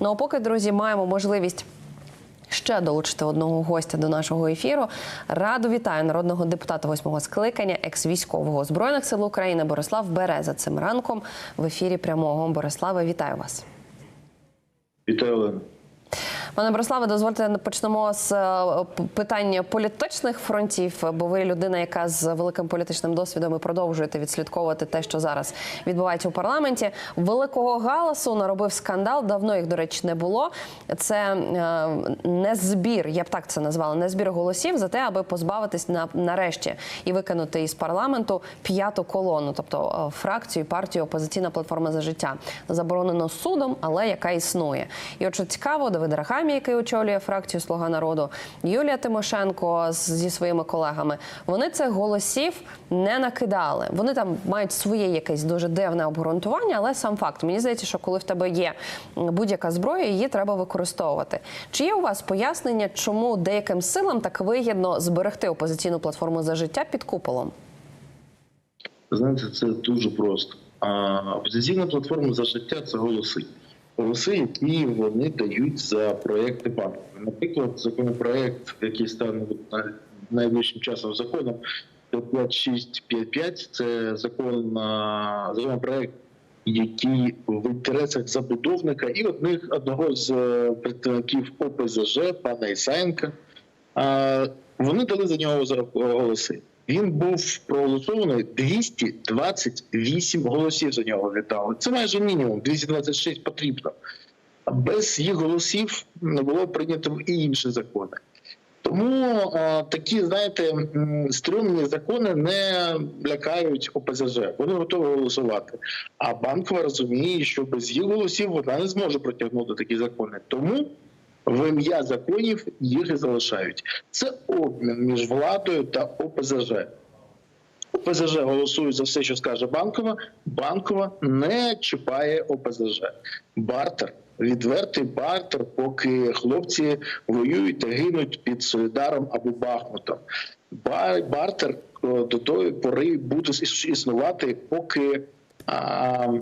Ну а поки, друзі, маємо можливість. Ще долучити одного гостя до нашого ефіру. Раду вітаю народного депутата восьмого скликання, екс-військового збройних сил України Борислав Береза. Цим ранком в ефірі прямого Бориславе. Вітаю вас. Вітаю, Олена. Пане Бориславе, дозвольте почнемо з е, питання політичних фронтів, бо ви людина, яка з великим політичним досвідом і продовжуєте відслідковувати те, що зараз відбувається у парламенті. Великого галасу наробив скандал. Давно їх, до речі, не було. Це е, не збір, я б так це назвала, не збір голосів за те, аби позбавитись на нарешті і викинути із парламенту п'яту колону, тобто е, фракцію партію Опозиційна платформа за життя, заборонено судом, але яка існує. І от що цікаво, Давид Рахамі, який очолює фракцію Слуга народу, Юлія Тимошенко зі своїми колегами, вони цих голосів не накидали. Вони там мають своє якесь дуже дивне обґрунтування, але сам факт. Мені здається, що коли в тебе є будь-яка зброя, її треба використовувати. Чи є у вас пояснення, чому деяким силам так вигідно зберегти опозиційну платформу за життя під куполом? Знаєте, це дуже просто. А опозиційна платформа за життя це голоси. Голоси, які вони дають за проекти банку. Наприклад, законопроект, який стане найближчим часом законом, 5655, це закон законопроект, який в інтересах забудовника і одних одного з е, представників ОПЗЖ, пана Ісаєнка. Вони дали за нього голоси. Він був проголосований 228 голосів за нього віддали. Це майже мінімум, 226 потрібно. Без їх голосів не було прийнято і інші закони. Тому а, такі, знаєте, стрімні закони не лякають ОПЗЖ. Вони готові голосувати. А банкова розуміє, що без їх голосів вона не зможе протягнути такі закони. Тому в ім'я законів їх і залишають. Це обмін між владою та ОПЗЖ. ОПЗЖ голосує за все, що скаже банкова. Банкова не чіпає ОПЗЖ. Бартер. Відвертий бартер, поки хлопці воюють та гинуть під Солідаром або Бахмутом. Бартер до тої пори буде існувати, поки а,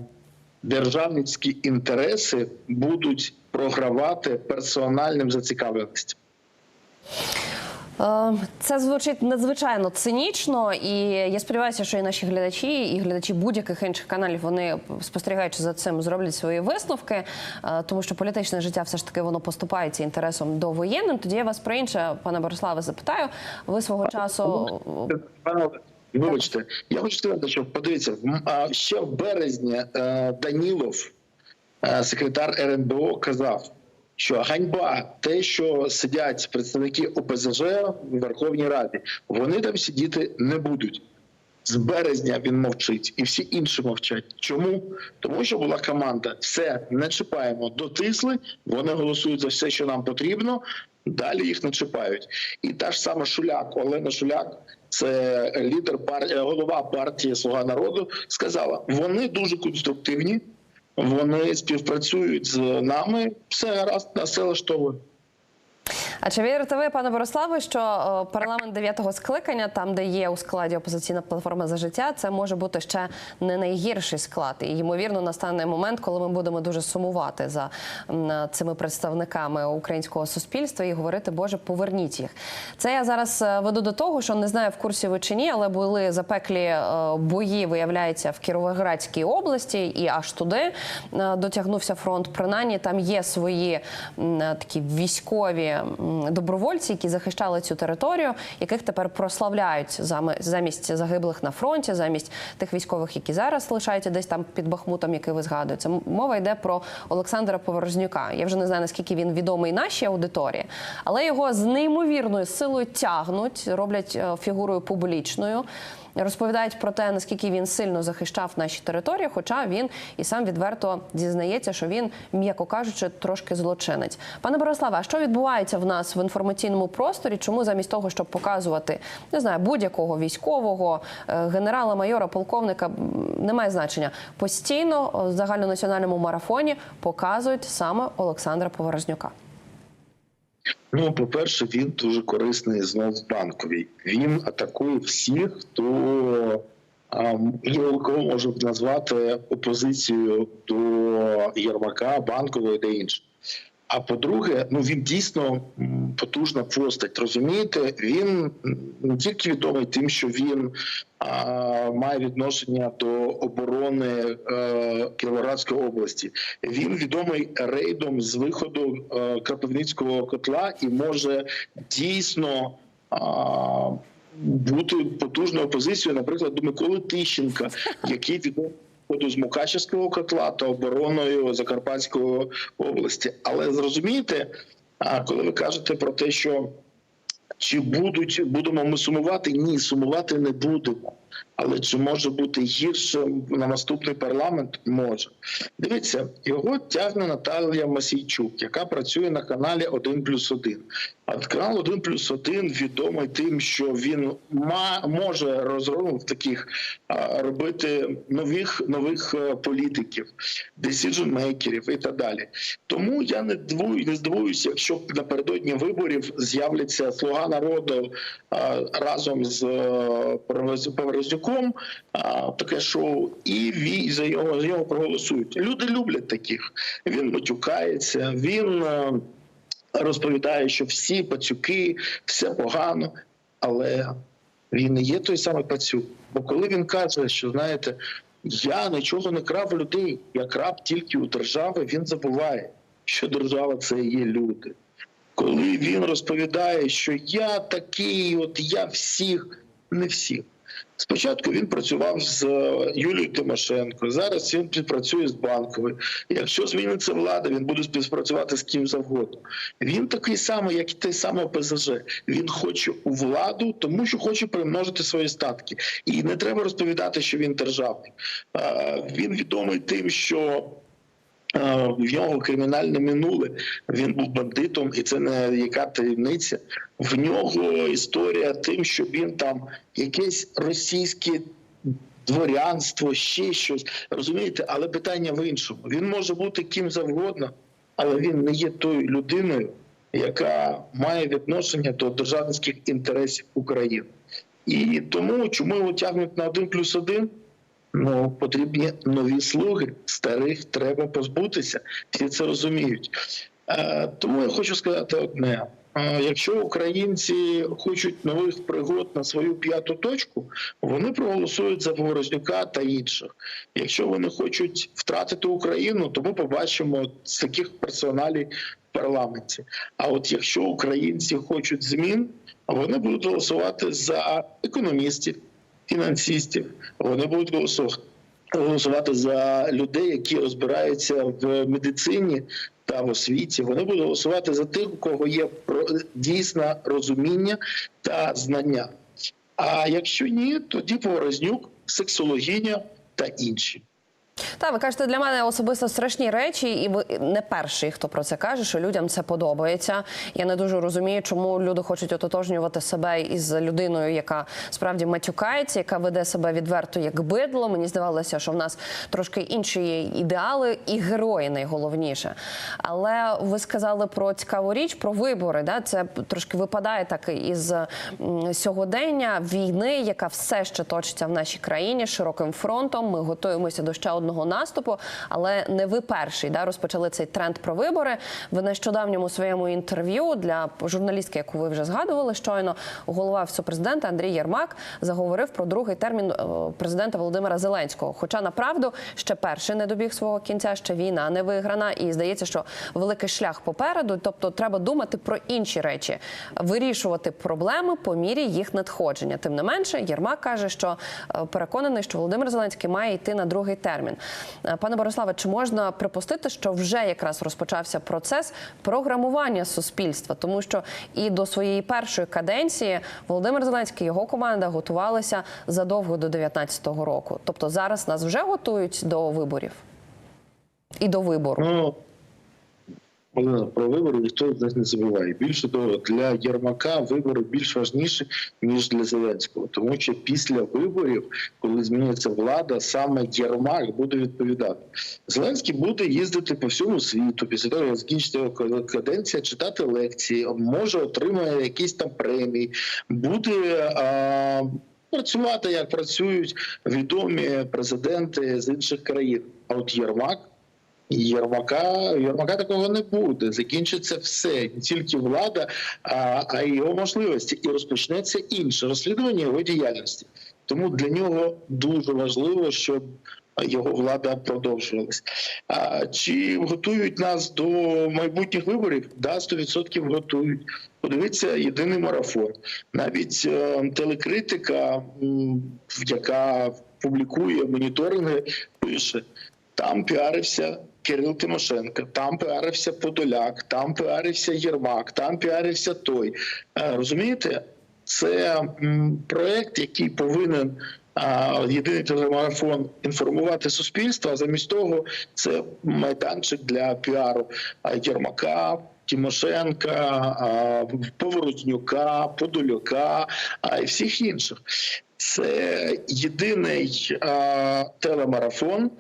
державницькі інтереси будуть програвати персональним зацікавленістям. Е, Це звучить надзвичайно цинічно, і я сподіваюся, що і наші глядачі, і глядачі будь-яких інших каналів вони спостерігаючи за цим, зроблять свої висновки, е, тому що політичне життя все ж таки воно поступається інтересом до воєнним. Тоді я вас про інше, пане Бориславе, запитаю. Ви свого часу Вибачте, я хочу сказати, що подивіться, ще в березні е, Данілов, секретар РНБО, казав, що ганьба те, що сидять представники ОПЗЖ в Верховній Раді, вони там сидіти не будуть. З березня він мовчить, і всі інші мовчать. Чому? Тому що була команда: все не чіпаємо, дотисли. Вони голосують за все, що нам потрібно. Далі їх не чіпають. І та ж сама Шуляк, Олена Шуляк, це лідер партії, голова партії Слуга народу, сказала: вони дуже конструктивні, вони співпрацюють з нами. Все гаразд, нас все влаштовує. А чи вірите ви, пане Бориславе, що е, парламент дев'ятого скликання, там де є у складі опозиційна платформа за життя, це може бути ще не найгірший склад, і ймовірно настане момент, коли ми будемо дуже сумувати за цими представниками українського суспільства і говорити, Боже, поверніть їх. Це я зараз е, веду до того, що не знаю в курсі ви чи ні, але були запеклі е, бої, виявляється, в Кіровоградській області, і аж туди е, дотягнувся фронт. Принаймні там є свої такі військові добровольці, які захищали цю територію, яких тепер прославляють замість загиблих на фронті, замість тих військових, які зараз лишаються десь там під Бахмутом, який ви згадуєте. Мова йде про Олександра Поворознюка. Я вже не знаю наскільки він відомий нашій аудиторії, але його з неймовірною силою тягнуть, роблять е, фігурою публічною. Розповідають про те, наскільки він сильно захищав наші території, хоча він і сам відверто зізнається, що він, м'яко кажучи, трошки злочинець. Пане Бориславе, а що відбувається в нас в інформаційному просторі? Чому замість того, щоб показувати не знаю будь-якого військового е, генерала, майора, полковника, немає значення, постійно в загальнонаціональному марафоні показують саме Олександра Поворознюка? Ну, по-перше, він дуже корисний знов банковій. Він атакує всіх, хто кого можуть назвати опозицією до Єрмака, банкової та інших. А по-друге, ну він дійсно потужна постать. Розумієте, він не тільки відомий тим, що він а, має відношення до оборони е, Кіровоградської області. Він відомий рейдом з виходу е, Кропивницького котла і може дійсно. А, бути потужною опозицією, наприклад, до Миколи Тищенка, який відомий виходу з Мукачевського котла та обороною Закарпатської області. Але зрозумієте, коли ви кажете про те, що чи будуть будемо ми сумувати? Ні, сумувати не будемо. Але чи може бути гірше на наступний парламент? Може. Дивіться, його тягне Наталія Масійчук, яка працює на каналі 1 плюс 1. А канал 1 плюс 1 відомий тим, що він може розробити таких робити нових нових е, політиків, decision-мейкерів і так далі. Тому я не дивую, не здивуюся, якщо напередодні виборів з'являться слуга народу разом з а, таке шоу, і за його за його проголосують. Люди люблять таких. Він матюкається, він. е, розповідає, що всі пацюки, все погано, але він не є той самий пацюк. Бо коли він каже, що знаєте, я нічого не крав людей, я крав тільки у держави, він забуває, що держава це є люди. Коли він розповідає, що я такий, от я всіх, не всіх. Спочатку він працював з е, Юлією Тимошенко. Зараз він співпрацює з банковою. Якщо зміниться влада, він буде співпрацювати з ким завгодно. Він такий самий, як і той самий ОПЗЖ. Він хоче у владу, тому що хоче примножити свої статки. І не треба розповідати, що він державний. Е, Він відомий тим, що. В нього кримінальне минуле. Він був бандитом, і це не яка таємниця. В нього історія тим, що він там якесь російське дворянство, ще щось. Розумієте, але питання в іншому. Він може бути ким завгодно, але він не є тою людиною, яка має відношення до державницьких інтересів України. І тому, чому його тягнуть на один плюс один? Ну, потрібні нові слуги, старих треба позбутися. Всі це розуміють. Е, тому я хочу сказати одне: Е, якщо українці хочуть нових пригод на свою п'яту точку, вони проголосують за Ворознюка та інших. Якщо вони хочуть втратити Україну, то ми побачимо з таких персоналів в парламенті. А от якщо українці хочуть змін, вони будуть голосувати за економістів, фінансистів. Вони будуть голосувати. За людей, які розбираються в медицині та в освіті. Вони будуть голосувати за тих, у кого є дійсне розуміння та знання. А якщо ні, тоді Поворознюк, сексологіня та інші. Та ви кажете, для мене особисто страшні речі, і ви не перший, хто про це каже, що людям це подобається. Я не дуже розумію, чому люди хочуть ототожнювати себе із людиною, яка справді матюкається, яка веде себе відверто як бидло. Мені здавалося, що в нас трошки інші є ідеали і герої найголовніше. Але ви сказали про цікаву річ, про вибори. Да? Це трошки випадає так із сьогодення війни, яка все ще точиться в нашій країні широким фронтом. Ми готуємося до ще одного наступу, але не ви перший да, розпочали цей тренд про вибори. В нещодавньому своєму інтерв'ю для журналістки, яку ви вже згадували, щойно голова офісу президента Андрій Єрмак заговорив про другий термін е, президента Володимира Зеленського. Хоча направду ще перший не добіг свого кінця, ще війна не виграна, і здається, що великий шлях попереду. Тобто, треба думати про інші речі, вирішувати проблеми по мірі їх надходження. Тим не менше, Єрмак каже, що е, переконаний, що Володимир Зеленський має йти на другий термін. Е, Пане Бориславе, чи можна припустити, що вже якраз розпочався процес програмування суспільства, тому що і до своєї першої каденції Володимир Зеленський і його команда готувалися задовго до 2019 року. Тобто зараз нас вже готують до виборів і до вибору. Про вибори ніхто з нас не забуває. Більше того, для Єрмака вибори більш важніші, ніж для Зеленського. Тому що після виборів, коли зміниться влада, саме Єрмак буде відповідати. Зеленський буде їздити по всьому світу, після того, як закінчиться його каденція, читати лекції, може отримає якісь там премії, буде. А... Працювати як працюють відомі президенти з інших країн. А от Єрмак Єрмака, Єрмака такого не буде. Закінчиться все, не тільки влада, а, а його можливості, і розпочнеться інше розслідування його діяльності. Тому для нього дуже важливо, щоб його влада продовжувалась. А чи готують нас до майбутніх виборів? Да, 100% готують. Подивіться єдиний марафон. Навіть е, телекритика, яка публікує моніторинги, пише: там піарився Кирил Тимошенко, там піарився Подоляк, там піарився Єрмак, там піарився той. Е, Розумієте? Це проект, який повинен єдиний телемарафон інформувати суспільство. А замість того, це майданчик для піару Єрмака. Тимошенка, Поворотнюка, Подоляка а і всіх інших. Це єдиний телемарафон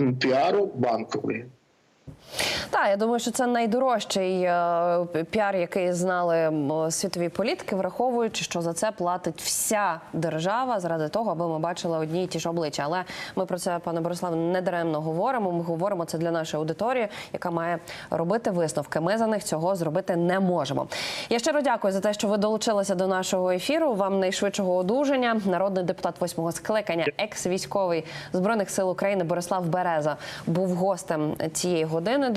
м, піару банкової. Так, я думаю, що це найдорожчий е, піар, який знали світові політики, враховуючи, що за це платить вся держава заради того, аби ми бачили одні й ті ж обличчя. Але ми про це, пане Бориславе, не даремно говоримо. Ми говоримо це для нашої аудиторії, яка має робити висновки. Ми за них цього зробити не можемо. Я щиро дякую за те, що ви долучилися до нашого ефіру. Вам найшвидшого одужання. Народний депутат восьмого скликання, екс-військовий збройних сил України Борислав Береза був гостем цієї години.